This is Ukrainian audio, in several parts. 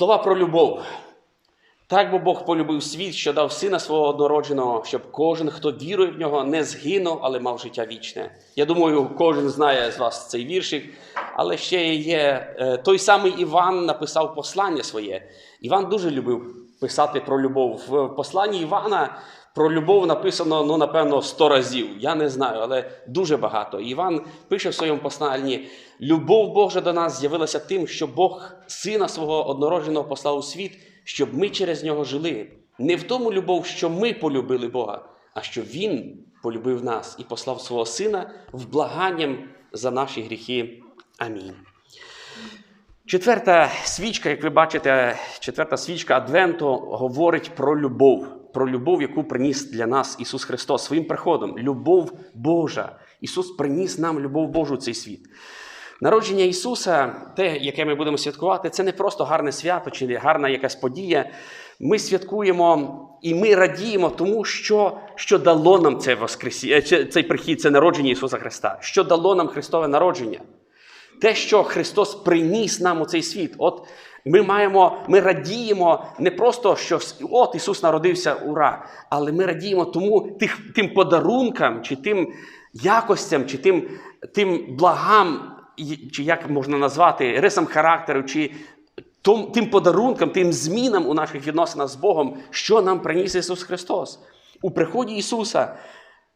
Слова про любов. Так бо Бог полюбив світ, що дав сина свого однородженого, щоб кожен, хто вірує в нього, не згинув, але мав життя вічне. Я думаю, кожен знає з вас цей віршик, але ще є е, той самий Іван написав послання своє. Іван дуже любив писати про любов. В посланні Івана про любов написано, ну, напевно, сто разів. Я не знаю, але дуже багато. Іван пише в своєму посланні: любов Божа до нас з'явилася тим, що Бог сина свого однородженого послав у світ, щоб ми через нього жили. Не в тому любов, що ми полюбили Бога, а що Він полюбив нас і послав свого сина в благанням за наші гріхи. Амінь. Четверта свічка, як ви бачите, четверта свічка Адвенту говорить про любов, про любов, яку приніс для нас Ісус Христос своїм приходом. Любов Божа. Ісус приніс нам любов Божу в цей світ. Народження Ісуса, те, яке ми будемо святкувати, це не просто гарне свято чи гарна якась подія. Ми святкуємо і ми радіємо тому, що, що дало нам це воскресі... е, цей прихід, це народження Ісуса Христа, що дало нам Христове народження. Те, що Христос приніс нам у цей світ. От ми маємо, ми радіємо не просто, що от Ісус народився, ура! Але ми радіємо тому тих, тим подарункам, чи тим якостям, чи тим, тим благам, чи як можна назвати, рисам характеру, чи том- тим подарункам, тим змінам у наших відносинах з Богом, що нам приніс Ісус Христос. У приході Ісуса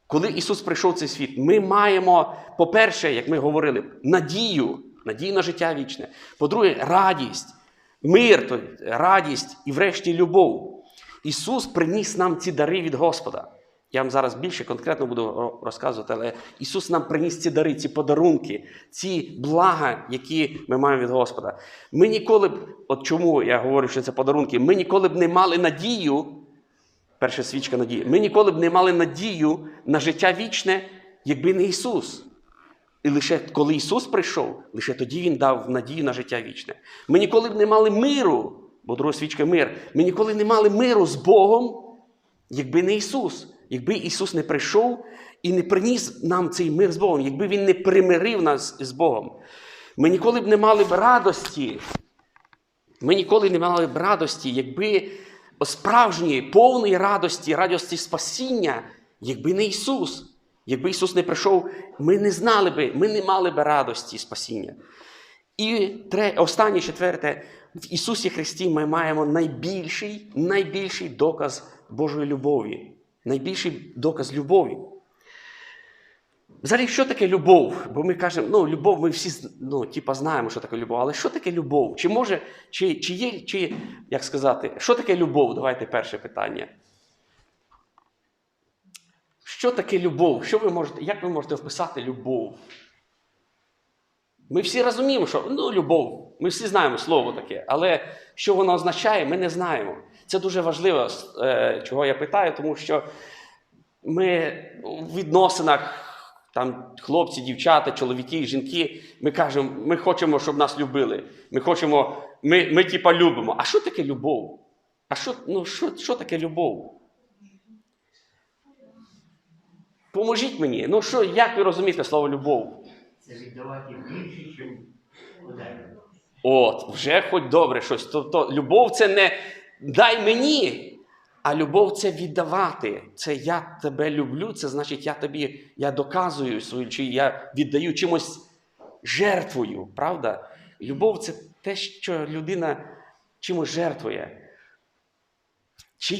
коли Ісус прийшов в цей світ, ми маємо, по-перше, як ми говорили, надію, надію на життя вічне. По-друге, радість, мир, радість і, врешті, любов. Ісус приніс нам ці дари від Господа. Я вам зараз більше конкретно буду розказувати, але Ісус нам приніс ці дари, ці подарунки, ці блага, які ми маємо від Господа. Ми ніколи б, от чому я говорю, що це подарунки, ми ніколи б не мали надію, перша свічка надії. Ми ніколи б не мали надію на життя вічне, якби не Ісус. І лише коли Ісус прийшов, лише тоді Він дав надію на життя вічне. Ми ніколи б не мали миру, бо друга свічка мир. Ми ніколи не мали миру з Богом, якби не Ісус. Якби Ісус не прийшов і не приніс нам цей мир з Богом, якби Він не примирив нас з Богом. Ми ніколи б не мали б радості, ми ніколи не мали б радості, якби справжньої, повної радості, радості спасіння, якби не Ісус. Якби Ісус не прийшов, ми не знали би, ми не мали би радості спасіння. І останнє, четверте, в Ісусі Христі ми маємо найбільший, найбільший доказ Божої любові. Найбільший доказ любові. Взагалі, що таке любов? Бо ми кажемо, ну, любов, ми всі ну, типа, знаємо, що таке любов. Але що таке любов? Чи може, чи, чи є, чи, як сказати, що таке любов? Давайте перше питання. Що таке любов? Що ви можете, як ви можете вписати любов? Ми всі розуміємо, що ну, любов, ми всі знаємо слово таке, але що воно означає, ми не знаємо. Це дуже важливо, е, чого я питаю, тому що ми у відносинах, там хлопці, дівчата, чоловіки, жінки, ми кажемо, ми хочемо, щоб нас любили. Ми хочемо, ми, ми типа любимо. А що таке любов? А що, ну, що, що таке любов? Поможіть мені. Ну що, як ви розумієте слово любов? Це віддавати більше, ніж подарунок. От, вже хоч добре щось. Тобто, любов це не дай мені, а любов це віддавати. Це я тебе люблю, це значить, я тобі я доказую свою, чи я віддаю чимось жертвою. Правда? Любов це те, що людина чимось жертвує. Чи,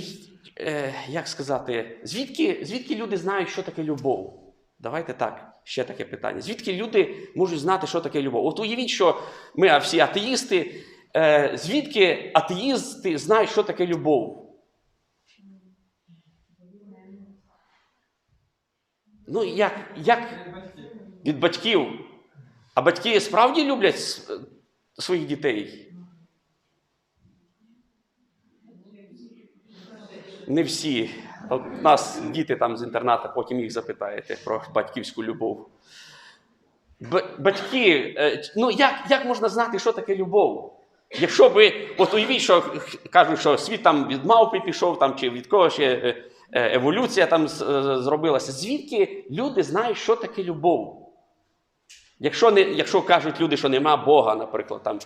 е, як сказати, звідки, звідки люди знають, що таке любов? Давайте так, ще таке питання. Звідки люди можуть знати, що таке любов? От уявіть, що ми всі атеїсти, е, звідки атеїсти знають, що таке любов? Ну, як, як від батьків? А батьки справді люблять своїх дітей? Не всі. От нас діти там з інтернату, потім їх запитаєте про батьківську любов. Батьки, е, ну як, як можна знати, що таке любов? Якщо би, от уявіть, що кажуть, що світ там від мавпи пішов, там, чи від когось е, е, еволюція там зробилася. Звідки люди знають, що таке любов? Якщо, не, якщо кажуть люди, що нема Бога, наприклад, там,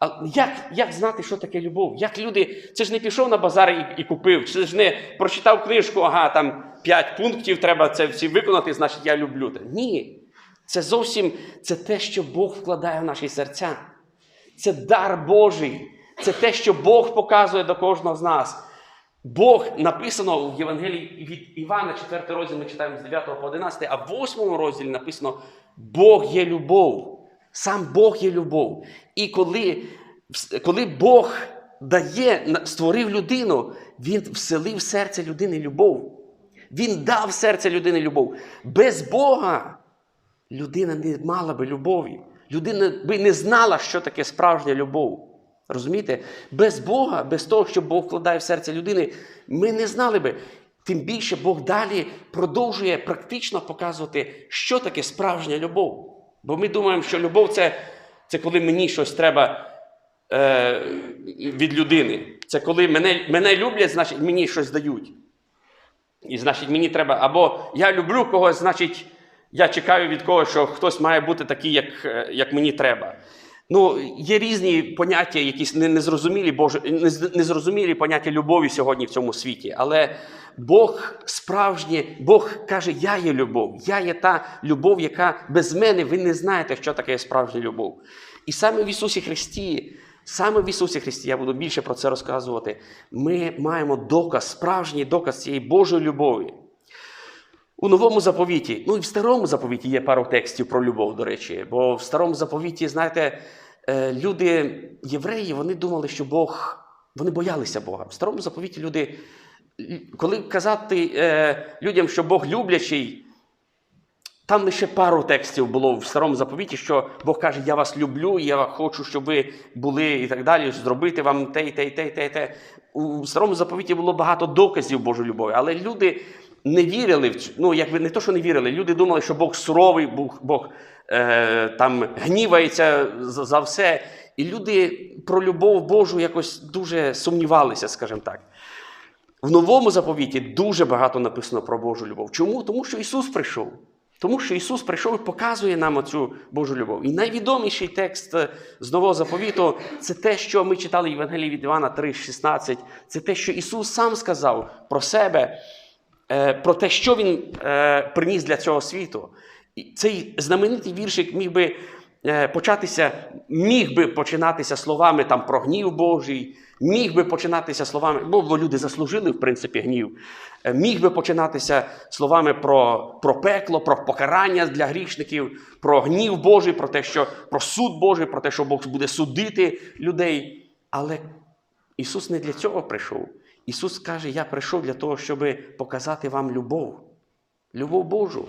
А як, як знати, що таке любов? Як люди, це ж не пішов на базар і, і купив, це ж не прочитав книжку, ага, там 5 пунктів треба це всі виконати, значить я люблю те. Ні. Це зовсім це те, що Бог вкладає в наші серця. Це дар Божий. Це те, що Бог показує до кожного з нас. Бог написано в Євангелії від Івана, 4 розділ, ми читаємо з 9 по 11, а в 8 розділі написано: Бог є любов. Сам Бог є любов. І коли, коли Бог дає, створив людину, Він вселив в серце людини любов. Він дав серце людини любов. Без Бога людина не мала би любові. Людина би не знала, що таке справжня любов. Розумієте? Без Бога, без того, що Бог вкладає в серце людини, ми не знали би. Тим більше Бог далі продовжує практично показувати, що таке справжня любов. Бо ми думаємо, що любов це, це коли мені щось треба е, від людини. Це коли мене, мене люблять, значить мені щось дають. І значить, мені треба, або я люблю когось, значить, я чекаю від когось, що хтось має бути такий, як, е, як мені треба. Ну, є різні поняття, якісь незрозумілі, Боже, незрозумілі поняття любові сьогодні в цьому світі. Але Бог справжній, Бог каже, я є любов, я є та любов, яка без мене ви не знаєте, що таке справжня любов. І саме в Ісусі Христі, саме в Ісусі Христі, я буду більше про це розказувати. Ми маємо доказ, справжній доказ цієї Божої любові. У новому заповіті, ну і в старому заповіті є пару текстів про любов, до речі. Бо в старому заповіті, знаєте, е, люди, євреї, вони думали, що Бог, вони боялися Бога. В старому заповіті люди, коли казати е, людям, що Бог люблячий, там лише пару текстів було в старому заповіті, що Бог каже, я вас люблю, я хочу, щоб ви були і так далі, зробити вам те, і те, те, те, те. У старому заповіті було багато доказів Божої любові, але люди не вірили в. Ну, якби не то, що не вірили, люди думали, що Бог суровий, Бог, Бог е, там гнівається за, за все. І люди про любов Божу якось дуже сумнівалися, скажімо так. В новому заповіті дуже багато написано про Божу любов. Чому? Тому що Ісус прийшов. Тому що Ісус прийшов і показує нам оцю Божу любов. І найвідоміший текст е, з Нового заповіту це те, що ми читали в Євангелії від Івана 3,16. Це те, що Ісус сам сказав про себе, про те, що Він е, приніс для цього світу. І цей знаменитий віршик міг би е, початися, міг би починатися словами там про гнів Божий, міг би починатися словами, бо, люди заслужили, в принципі, гнів. Е, Міг би починатися словами про, про пекло, про покарання для грішників, про гнів Божий, про те, що про суд Божий, про те, що Бог буде судити людей. Але Ісус не для цього прийшов. Ісус каже: Я прийшов для того, щоб показати вам любов, любов Божу.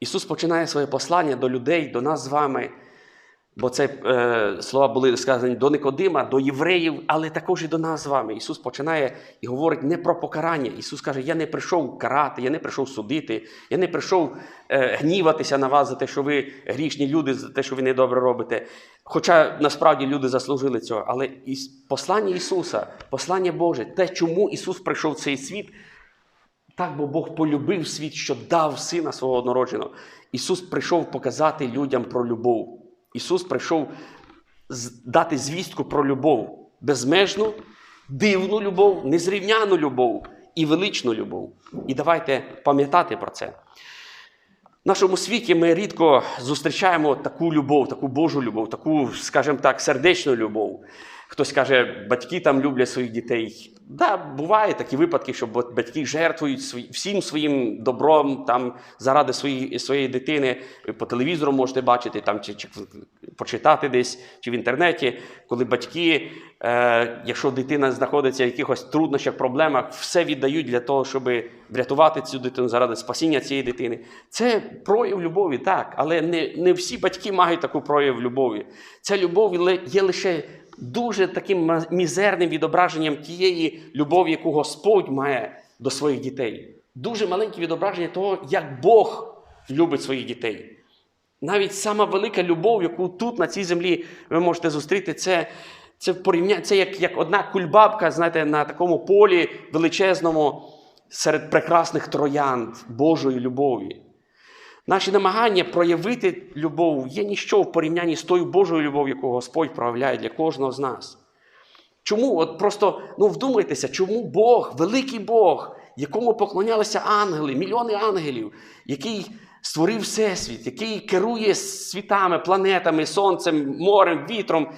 Ісус починає своє послання до людей, до нас з вами. Бо це е, слова були сказані до Никодима, до євреїв, але також і до нас з вами. Ісус починає і говорить не про покарання. Ісус каже: Я не прийшов карати, я не прийшов судити, я не прийшов е, гніватися на вас за те, що ви грішні люди, за те, що ви недобре робите. Хоча насправді люди заслужили цього. Але послання Ісуса, послання Боже, те, чому Ісус прийшов в цей світ, так, бо Бог полюбив світ, що дав сина свого однородженого. Ісус прийшов показати людям про любов. Ісус прийшов дати звістку про любов, безмежну, дивну любов, незрівняну любов і величну любов. І давайте пам'ятати про це. В нашому світі ми рідко зустрічаємо таку любов, таку Божу любов, таку, скажімо так, сердечну любов. Хтось каже, батьки там люблять своїх дітей. Да, буває такі випадки, що батьки жертвують свої- всім своїм добром там, заради своєї, своєї дитини. По телевізору можете бачити, там, чи, чи почитати десь, чи в інтернеті, коли батьки, е, якщо дитина знаходиться в якихось труднощах, проблемах, все віддають для того, щоб врятувати цю дитину заради спасіння цієї дитини. Це прояв любові, так, але не, не всі батьки мають таку прояв любові. Ця любов є лише дуже таким мізерним відображенням тієї любові, яку Господь має до своїх дітей. Дуже маленьке відображення того, як Бог любить своїх дітей. Навіть сама велика любов, яку тут, на цій землі, ви можете зустріти, це, це, порівня... це як, як одна кульбабка, знаєте, на такому полі величезному серед прекрасних троянд Божої любові. Наші намагання проявити любов є ніщо в порівнянні з тою Божою любов'ю, яку Господь проявляє для кожного з нас. Чому? От просто ну, вдумайтеся, чому Бог, великий Бог, якому поклонялися ангели, мільйони ангелів, який створив Всесвіт, який керує світами, планетами, сонцем, морем, вітром,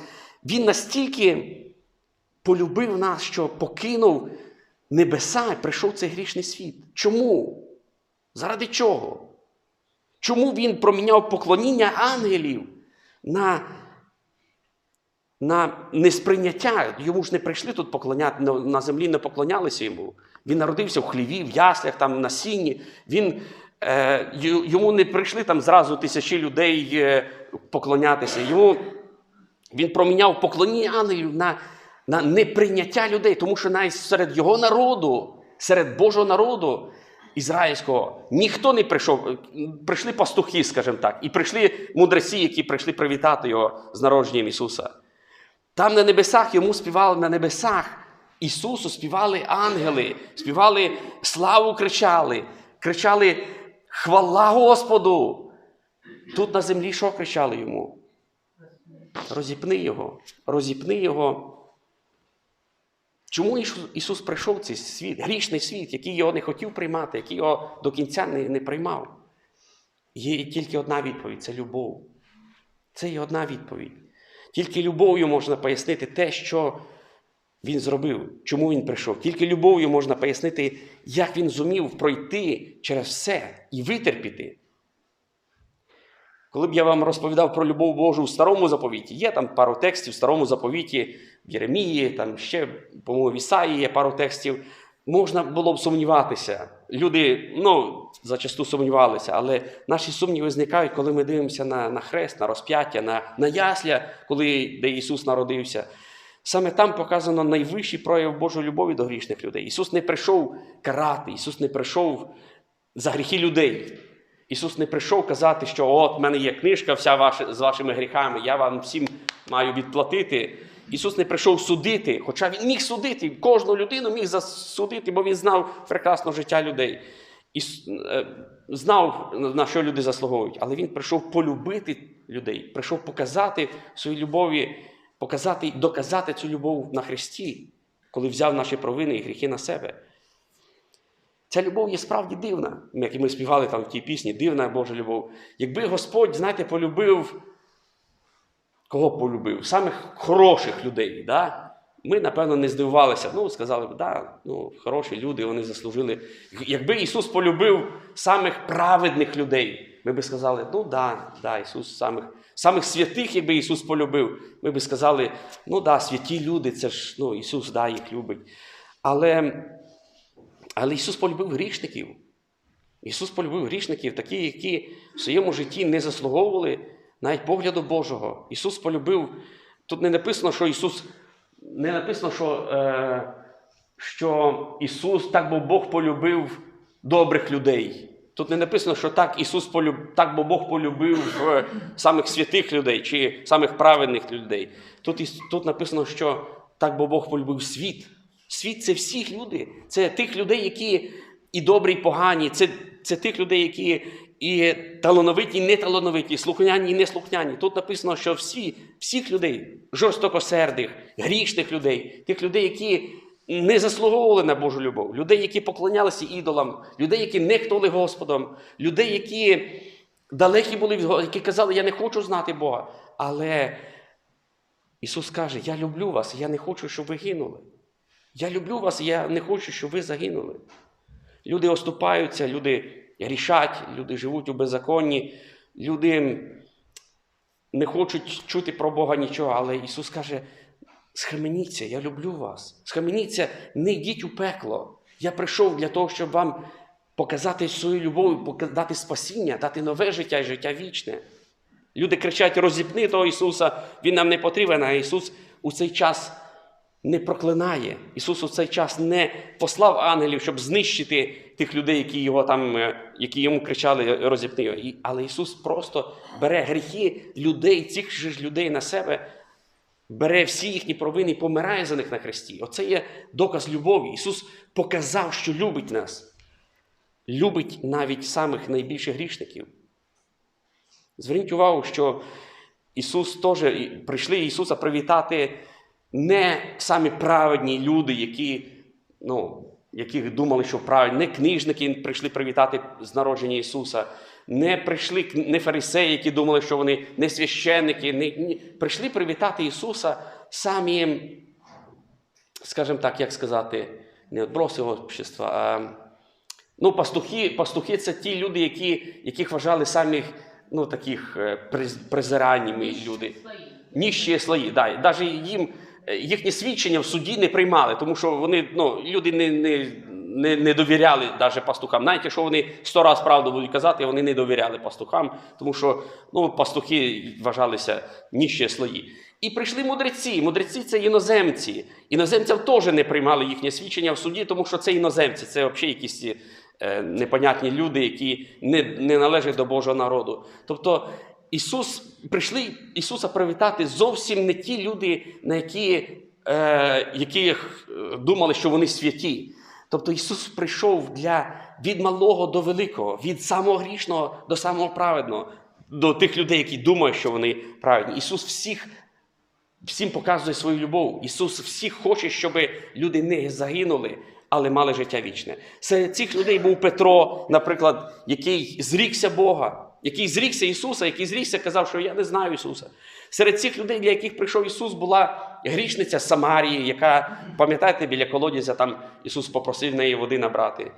він настільки полюбив нас, що покинув небеса і прийшов цей грішний світ. Чому? Заради чого? Чому він проміняв поклоніння ангелів на на несприйняття. Йому ж не прийшли тут поклоняти, на- землі не поклонялися йому. Він народився в хліві, в яслях, там, на сіні. Він, е, йому не прийшли там зразу тисячі людей е, поклонятися. Йому, він проміняв поклоніння ангелів на, на неприйняття людей, тому що навіть серед його народу, серед Божого народу ізраїльського, ніхто не прийшов. Прийшли пастухи, скажімо так, і прийшли мудреці, які прийшли привітати його з народженням Ісуса. Там на небесах йому співали на небесах. Ісусу співали ангели, співали славу кричали, кричали хвала Господу. Тут на землі що кричали йому? Розіпни його, розіпни його. Чому Ісус, прийшов в цей світ, грішний світ, який його не хотів приймати, який його до кінця не, не приймав? Є тільки одна відповідь це любов. Це є одна відповідь. Тільки любов'ю можна пояснити те, що він зробив, чому він прийшов. Тільки любов'ю можна пояснити, як він зумів пройти через все і витерпіти. Коли б я вам розповідав про любов Божу у старому заповіті, є там пару текстів в старому заповіті, в Єремії, там ще, по-моєму, в Ісаї є пару текстів. Можна було б сумніватися. Люди ну, зачасту сумнівалися, але наші сумніви зникають, коли ми дивимося на, на хрест, на розп'яття, на, на ясля, коли, де Ісус народився. Саме там показано найвищий прояв Божої любові до грішних людей. Ісус не прийшов карати, Ісус не прийшов за гріхи людей. Ісус не прийшов казати, що от в мене є книжка вся ваша, з вашими гріхами, я вам всім маю відплатити. Ісус не прийшов судити, хоча Він міг судити, кожну людину міг засудити, бо Він знав прекрасно життя людей. І е, знав, на що люди заслуговують. Але Він прийшов полюбити людей, прийшов показати свою любові, показати, доказати цю любов на Христі, коли взяв наші провини і гріхи на себе. Ця любов є справді дивна, як і ми співали там в тій пісні, дивна Божа любов. Якби Господь, знаєте, полюбив, кого полюбив? Самих хороших людей. Да? Ми, напевно, не здивувалися. Ну, сказали б, да, ну, хороші люди, вони заслужили. Якби Ісус полюбив самих праведних людей, ми би сказали, ну да, да, Ісус самих, самих святих, якби Ісус полюбив, ми би сказали, ну да, святі люди, це ж ну, Ісус да, їх любить. Але. Але Ісус полюбив грішників. Ісус полюбив грішників, такі, які в своєму житті не заслуговували навіть погляду Божого. Ісус полюбив. Тут не написано, що Ісус, не написано, що, е, що Ісус, так бо Бог полюбив добрих людей. Тут не написано, що так Ісус полюб, так бо Бог полюбив е, самих святих людей чи самих праведних людей. Тут, тут написано, що так бо Бог полюбив світ. Світ це всіх люди. Це тих людей, які і добрі, і погані. Це, це тих людей, які і талановиті, і неталановиті, слухняні, і неслухняні. Тут написано, що всі, всіх людей, жорстокосердих, грішних людей, тих людей, які не заслуговували на Божу любов, людей, які поклонялися ідолам, людей, які нехтували Господом, людей, які далекі були від Го- які казали, я не хочу знати Бога. Але Ісус каже: Я люблю вас, я не хочу, щоб ви гинули. Я люблю вас, я не хочу, щоб ви загинули. Люди оступаються, люди грішать, люди живуть у беззаконні, люди не хочуть чути про Бога нічого, але Ісус каже: схаменіться, я люблю вас. Схаменіться, не йдіть у пекло. Я прийшов для того, щоб вам показати свою любов, дати спасіння, дати нове життя і життя вічне. Люди кричать: розіпни того Ісуса, Він нам не потрібен, а Ісус у цей час не проклинає. Ісус у цей час не послав ангелів, щоб знищити тих людей, які його там, е, які йому кричали розіпни його. Але Ісус просто бере гріхи людей, цих ж людей на себе, бере всі їхні провини і помирає за них на хресті. Оце є доказ любові. Ісус показав, що любить нас. Любить навіть самих найбільших грішників. Зверніть увагу, що Ісус теж прийшли Ісуса привітати не самі праведні люди, які, ну, яких думали, що правильні, не книжники прийшли привітати з народження Ісуса, не прийшли не фарисеї, які думали, що вони не священники, не, ні. прийшли привітати Ісуса самі, скажімо так, як сказати, не отброси общества, а ну, пастухи, пастухи це ті люди, які, яких вважали самих ну, таких е, презираннями люди. Ніжчі слої. Да. Навіть їм е, їхнє свідчення в суді не приймали, тому що вони, ну, люди не, не, не, не довіряли навіть пастухам. Навіть якщо вони сто раз правду будуть казати, вони не довіряли пастухам, тому що ну, пастухи вважалися ніжчі слої. І прийшли мудреці. Мудреці це іноземці. Іноземцям теж не приймали їхнє свідчення в суді, тому що це іноземці, це взагалі якісь е, непонятні люди, які не, не належать до Божого народу. Тобто Ісус прийшли Ісуса привітати зовсім не ті люди, на які, е, яких е, думали, що вони святі. Тобто Ісус прийшов для від малого до великого, від самого грішного до самого праведного, до тих людей, які думають, що вони праведні. Ісус всіх всім показує свою любов. Ісус всіх хоче, щоб люди не загинули, але мали життя вічне. Серед цих людей був Петро, наприклад, який зрікся Бога, який зрікся Ісуса, який зрікся, казав, що я не знаю Ісуса. Серед цих людей, для яких прийшов Ісус, була грішниця Самарії, яка, пам'ятаєте, біля колодязя там Ісус попросив неї води набрати.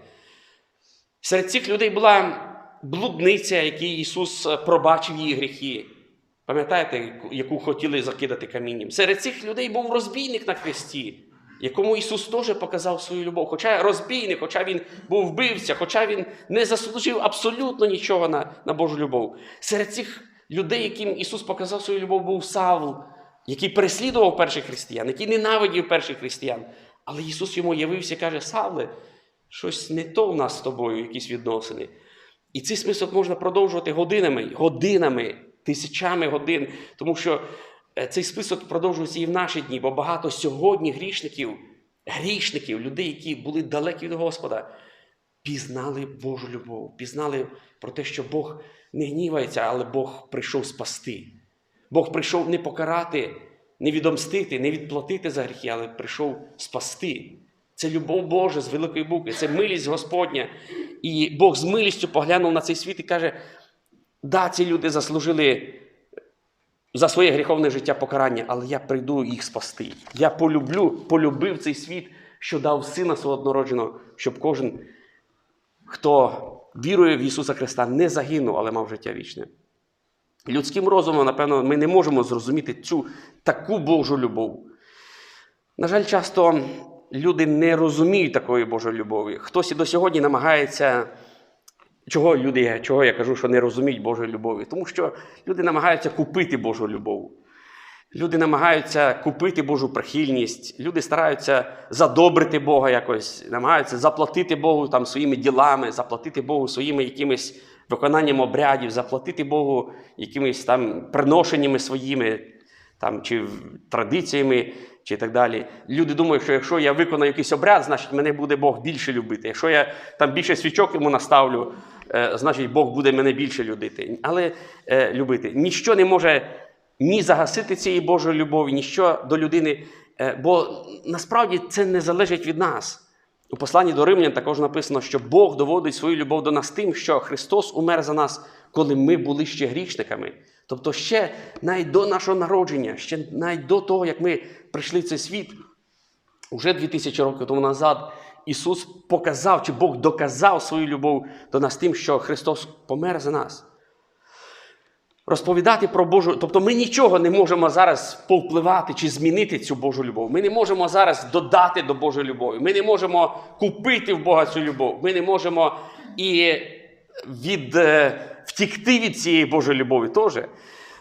Серед цих людей була блудниця, якій Ісус е, пробачив її гріхи. Пам'ятаєте, яку- яку хотіли закидати камінням? Серед цих людей був розбійник на хресті, якому Ісус теж показав свою любов. Хоча розбійник, хоча він був вбивця, хоча він не заслужив абсолютно нічого на, на Божу любов. Серед цих людей, яким Ісус показав свою любов, був Савл, який переслідував перших християн, який ненавидів перших християн. Але Ісус йому явився і каже: Савле, щось не то в нас з тобою, якісь відносини. І цей список можна продовжувати годинами, годинами, тисячами годин, тому що цей список продовжується і в наші дні, бо багато сьогодні грішників, грішників, людей, які були далекі від Господа, пізнали Божу любов, пізнали про те, що Бог не гнівається, але Бог прийшов спасти. Бог прийшов не покарати, не відомстити, не відплатити за гріхи, але прийшов спасти. Це любов Божа з великої букви, це милість Господня. І Бог з милістю поглянув на цей світ і каже: да, ці люди заслужили за своє гріховне життя покарання, але я прийду їх спасти. Я полюблю, полюбив цей світ, що дав сина свого однородженого, щоб кожен, хто вірує в Ісуса Христа, не загинув, але мав життя вічне. Людським розумом, напевно, ми не можемо зрозуміти цю таку Божу любов. На жаль, часто люди не розуміють такої Божої любові. Хтось і до сьогодні намагається. Чого люди, чого я кажу, що не розуміють Божої любові? Тому що люди намагаються купити Божу любов. Люди намагаються купити Божу прихильність, люди стараються задобрити Бога якось, намагаються заплатити Богу там, своїми ділами, заплатити Богу своїми якимись виконанням обрядів, заплатити Богу якимись там приношеннями своїми, там, чи традиціями, чи так далі. Люди думають, що якщо я виконаю якийсь обряд, значить мене буде Бог більше любити. Якщо я там більше свічок йому наставлю, значить Бог буде мене більше любити. Але е, любити. Ніщо не може ні загасити цієї Божої любові, ніщо до людини. е, бо насправді це не залежить від нас. У посланні до Римлян також написано, що Бог доводить свою любов до нас тим, що Христос умер за нас, коли ми були ще грішниками. Тобто, ще навіть до нашого народження, ще навіть до того, як ми прийшли в цей світ, уже 2000 років тому назад, Ісус показав, чи Бог доказав свою любов до нас тим, що Христос помер за нас. Розповідати про Божу, тобто ми нічого не можемо зараз повпливати чи змінити цю Божу любов. Ми не можемо зараз додати до Божої любові. Ми не можемо купити в Бога цю любов. Ми не можемо і від, е, втікти від цієї Божої любові теж.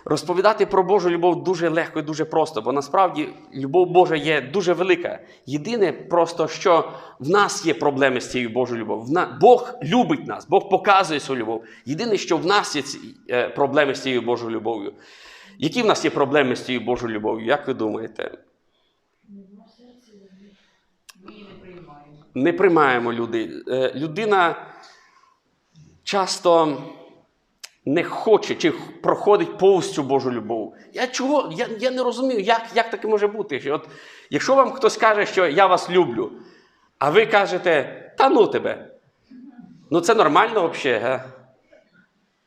Розповідати про Божу любов дуже легко і дуже просто, бо насправді любов Божа є дуже велика. Єдине просто, що в нас є проблеми з цією Божою любов'ю. Бог любить нас, Бог показує свою любов. Єдине, що в нас є е, проблеми з цією Божою любов'ю. Які в нас є проблеми з цією Божою любов'ю? Як ви думаєте? Не приймаємо. Е, Людина часто не хоче чи проходить повз Божу любов. Я чого? Я, я не розумію, як, як таке може бути. Що От, якщо вам хтось каже, що я вас люблю, а ви кажете, та ну тебе. Ну це нормально взагалі. Га?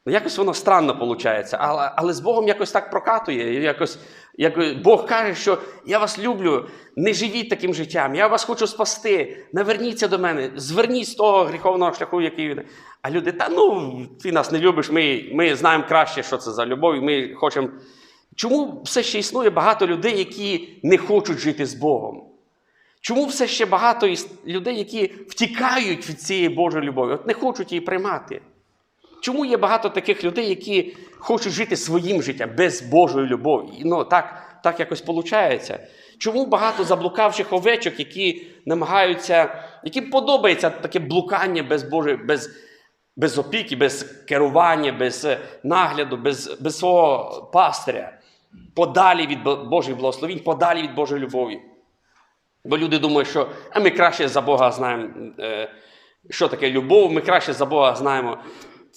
Ну, якось воно странно виходить, але, але з Богом якось так прокатує. Якось, якось, Бог каже, що я вас люблю, не живіть таким життям, я вас хочу спасти, наверніться до мене, зверніть з того гріховного шляху, який він. А люди, та ну, ти нас не любиш, ми, ми знаємо краще, що це за любов, і ми хочемо. Чому все ще існує багато людей, які не хочуть жити з Богом? Чому все ще багато людей, які втікають від цієї Божої любові, от не хочуть її приймати? Чому є багато таких людей, які хочуть жити своїм життям без Божої любові? Ну, так, так якось виходить. Чому багато заблукавших овечок, які намагаються, яким подобається таке блукання без Божої, без, без опіки, без керування, без е, нагляду, без, без свого пастиря, подалі від Божих благословінь, подалі від Божої любові? Бо люди думають, що а ми краще за Бога знаємо, е, що таке любов, ми краще за Бога знаємо.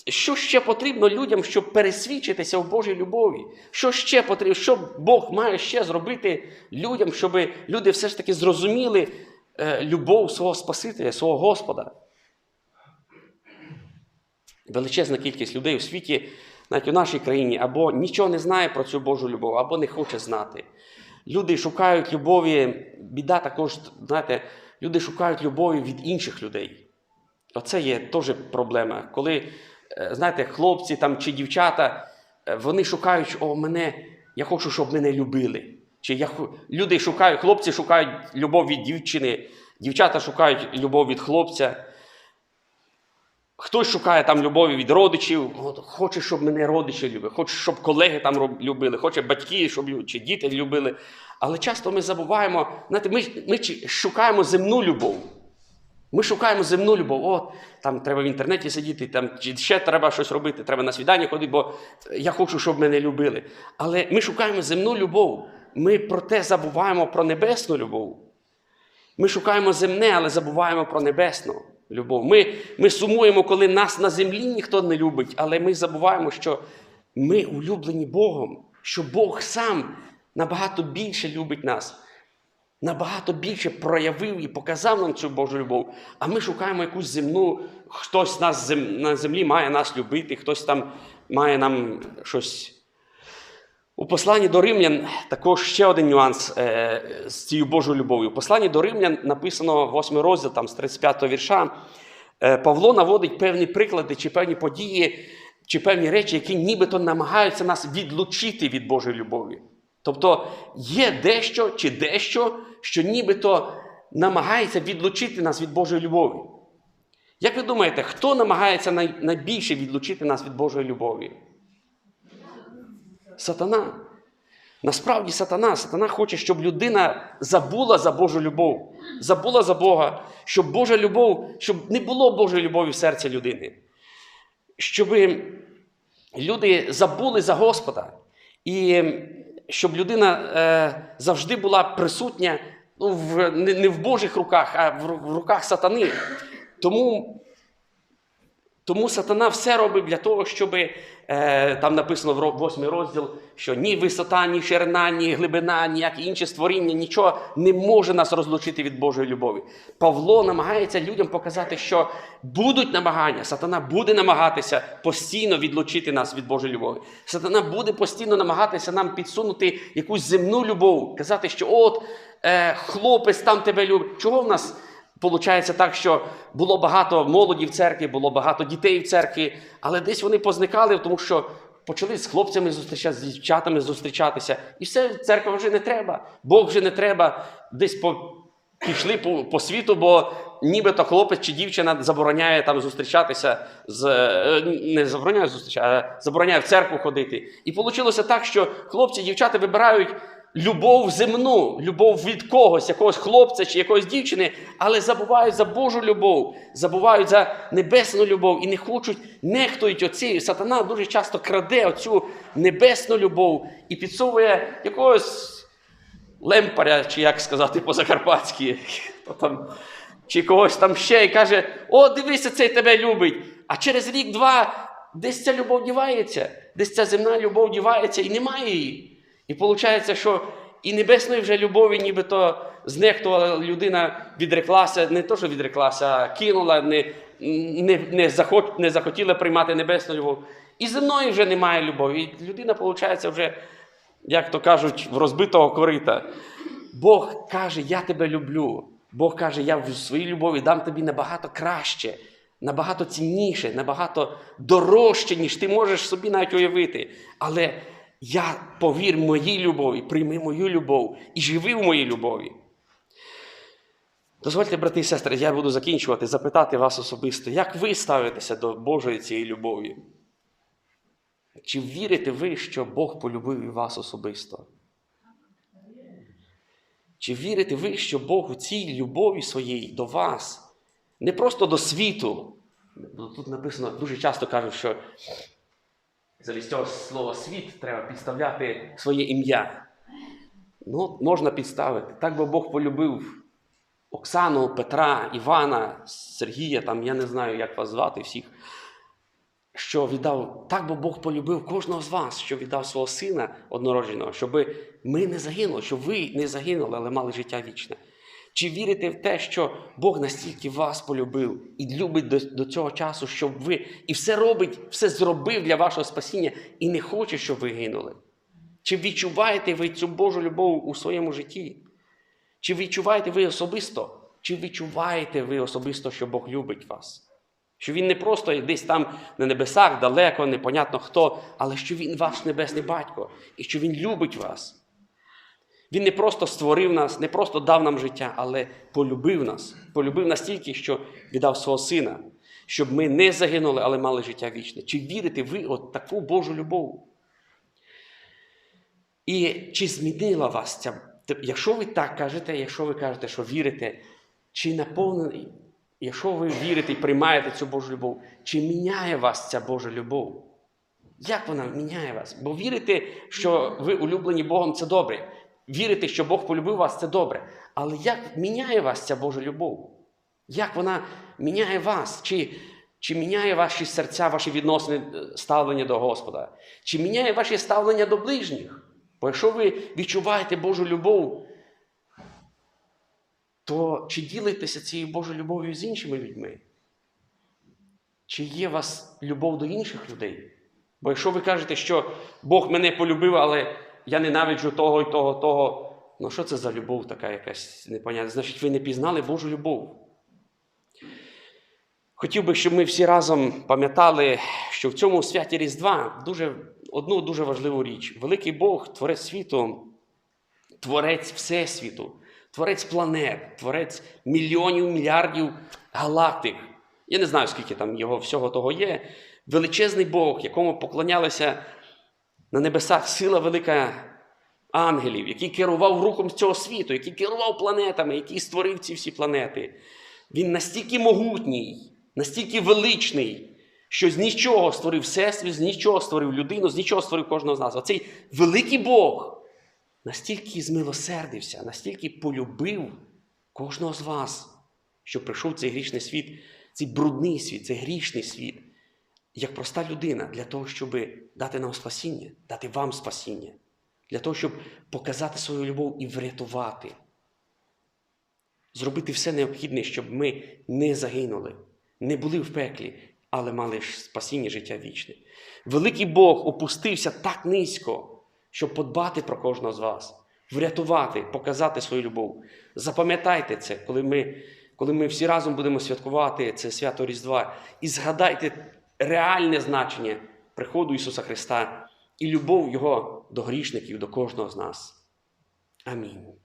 Що ще потрібно людям, щоб пересвідчитися в Божій любові? Що ще потрібно? Що Бог має ще зробити людям, щоб люди все ж таки зрозуміли е, любов свого Спасителя, свого Господа? Величезна кількість людей у світі, навіть у нашій країні, або нічого не знає про цю Божу любов, або не хоче знати. Люди шукають любові, біда також, знаєте, люди шукають любові від інших людей. Оце є теж проблема. Коли, знаєте, хлопці там, чи дівчата, е, вони шукають, о, мене, я хочу, щоб мене любили. Чи я, люди шукають, хлопці шукають любов від дівчини, дівчата шукають любов від хлопця. Хтось шукає там любові від родичів, хоче, щоб мене родичі любили, хоче, щоб колеги там любили, хоче батьки, щоб чи діти любили. Але часто ми забуваємо, знаєте, ми, ми шукаємо земну любов. Ми шукаємо земну любов. От, там треба в інтернеті сидіти, там чи ще треба щось робити, треба на свідання ходити, бо я хочу, щоб мене любили. Але ми шукаємо земну любов. Ми проте забуваємо про небесну любов. Ми шукаємо земне, але забуваємо про небесну любов. Ми, ми сумуємо, коли нас на землі ніхто не любить, але ми забуваємо, що ми улюблені Богом, що Бог сам набагато більше любить нас, набагато більше проявив і показав нам цю Божу любов. А ми шукаємо якусь земну, хтось нас на землі має нас любити, хтось там має нам щось. У посланні до римлян також ще один нюанс е, з цією Божою любов'ю. У посланні до римлян написано 8 розділ там, з 35 вірша. Е, Павло наводить певні приклади чи певні події, чи певні речі, які нібито намагаються нас відлучити від Божої любові. Тобто є дещо чи дещо, що нібито намагається відлучити нас від Божої любові. Як ви думаєте, хто намагається найбільше відлучити нас від Божої любові? Сатана. Насправді сатана. Сатана хоче, щоб людина забула за Божу любов, забула за Бога, щоб Божа любов, щоб не було Божої любові в серці людини. Щоб люди забули за Господа. І щоб людина е, завжди була присутня ну, в, не, не в Божих руках, а в, в руках сатани. Тому тому сатана все робить для того, щоб е, там написано в восьмий розділ, що ні висота, ні ширина, ні глибина, ніякі інші створіння, нічого не може нас розлучити від Божої любові. Павло намагається людям показати, що будуть намагання, сатана буде намагатися постійно відлучити нас від Божої любові. Сатана буде постійно намагатися нам підсунути якусь земну любов, казати, що от е, хлопець там тебе любить. Чого в нас? Получається так, що було багато молоді в церкві, було багато дітей в церкві, але десь вони позникали, тому що почали з хлопцями зустрічатися, з дівчатами зустрічатися. І все, церква вже не треба, Бог вже не треба. Десь по, пішли по, по світу, бо нібито хлопець чи дівчина забороняє там зустрічатися з е, не забороняє зустрічатися, а забороняє в церкву ходити. І вийшло так, що хлопці дівчата вибирають любов земну, любов від когось, якогось хлопця чи якоїсь дівчини, але забувають за Божу любов, забувають за небесну любов і не хочуть, нехтують оцією. Сатана дуже часто краде оцю небесну любов і підсовує якогось лемпаря, чи як сказати по-закарпатськи, чи когось там ще, і каже: О, дивися, цей тебе любить. А через рік-два десь ця любов дівається, десь ця земна любов дівається і немає її. І виходить, що і небесної вже любові, нібито знехтувала людина, відреклася, не то, що відреклася, а кинула, не, не, не, захот, не захотіла приймати небесну любов. І земної вже немає любові. І людина, виходить, вже, як то кажуть, в розбитого корита. Бог каже, я тебе люблю. Бог каже, я в своїй любові дам тобі набагато краще, набагато цінніше, набагато дорожче, ніж ти можеш собі навіть уявити. Але я повір моїй любові, прийми мою любов і живи в моїй любові. Дозвольте, брати і сестри, я буду закінчувати, запитати вас особисто, як ви ставитеся до Божої цієї любові? Чи вірите ви, що Бог полюбив і вас особисто? Чи вірите ви, що Бог у цій любові своїй до вас, не просто до світу? Тут написано, дуже часто кажуть, що замість цього слова світ треба підставляти своє ім'я. Ну, можна підставити. Так би Бог полюбив Оксану, Петра, Івана, Сергія, там, я не знаю, як вас звати всіх, що віддав, так би Бог полюбив кожного з вас, що віддав свого сина однородженого, щоб ми не загинули, щоб ви не загинули, але мали життя вічне. Чи вірите в те, що Бог настільки вас полюбив і любить до, до цього часу, щоб ви і все робить, все зробив для вашого спасіння і не хоче, щоб ви гинули? Чи відчуваєте ви цю Божу любов у своєму житті? Чи відчуваєте ви особисто? Чи відчуваєте ви особисто, що Бог любить вас? Що Він не просто десь там на небесах, далеко, непонятно хто, але що Він ваш небесний батько і що Він любить вас. Він не просто створив нас, не просто дав нам життя, але полюбив нас. Полюбив настільки, що віддав свого сина, щоб ми не загинули, але мали життя вічне. Чи вірите ви от таку Божу любов? І чи змінила вас ця? Якщо ви так кажете, якщо ви кажете, що вірите, чи наповнений, якщо ви вірите і приймаєте цю Божу любов, чи міняє вас ця Божа любов? Як вона міняє вас? Бо вірите, що ви улюблені Богом, це добре. Вірите, що Бог полюбив вас, це добре. Але як міняє вас ця Божа любов? Як вона міняє вас? Чи, чи міняє ваші серця, ваші відносини, е, ставлення до Господа? Чи міняє ваші ставлення до ближніх? Бо якщо ви відчуваєте Божу любов, то чи ділитеся цією Божою любов'ю з іншими людьми? Чи є у вас любов до інших людей? Бо якщо ви кажете, що Бог мене полюбив, але я ненавиджу того і того, того, ну що це за любов така якась непонятна? Значить, ви не пізнали Божу любов. Хотів би, щоб ми всі разом пам'ятали, що в цьому святі Різдва дуже, одну дуже важливу річ. Великий Бог, творець світу, творець Всесвіту, творець планет, творець мільйонів, мільярдів галактик. Я не знаю, скільки там його всього того є. Величезний Бог, якому поклонялися на небесах сила велика ангелів, який керував рухом цього світу, який керував планетами, який створив ці всі планети. Він настільки могутній, настільки величний, що з нічого створив всесвіт, з нічого створив людину, з нічого створив кожного з нас. Оцей великий Бог настільки змилосердився, настільки полюбив кожного з вас, що прийшов цей грішний світ, цей брудний світ, цей грішний світ, як проста людина, для того, щоб дати нам спасіння, дати вам спасіння, для того, щоб показати свою любов і врятувати. Зробити все необхідне, щоб ми не загинули, не були в пеклі, але мали спасіння життя вічне. Великий Бог опустився так низько, щоб подбати про кожного з вас, врятувати, показати свою любов. Запам'ятайте це, коли ми, коли ми всі разом будемо святкувати це свято Різдва, і згадайте реальне значення приходу Ісуса Христа і любов Його до грішників, до кожного з нас. Амінь.